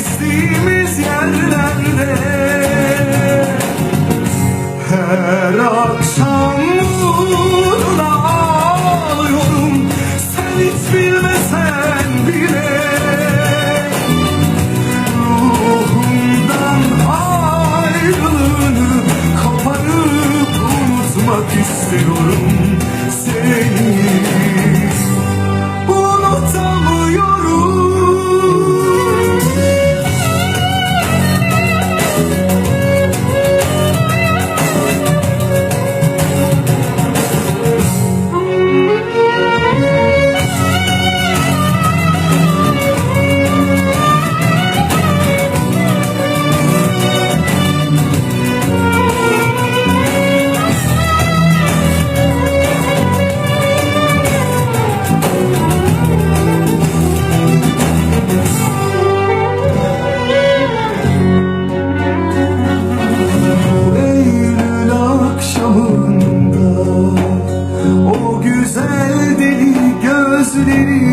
kestiğimiz yerlerde Her akşam bu Hasretin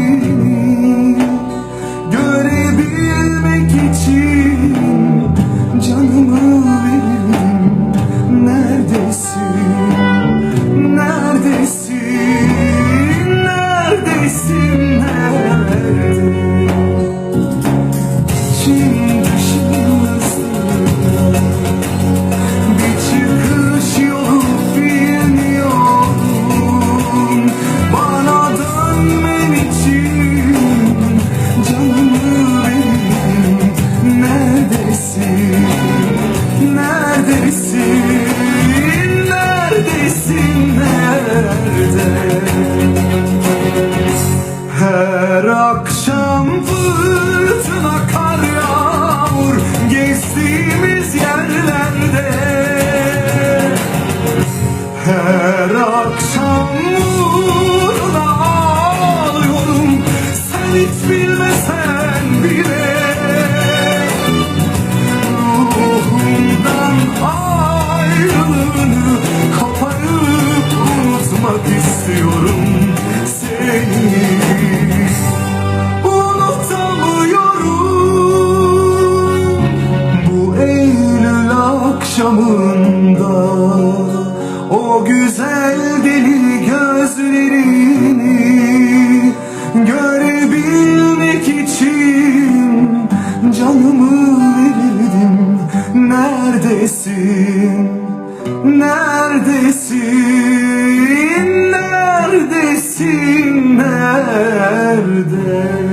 akşamında O güzel deli gözlerini Görebilmek için Canımı verirdim Neredesin? Neredesin? Neredesin? Nerede?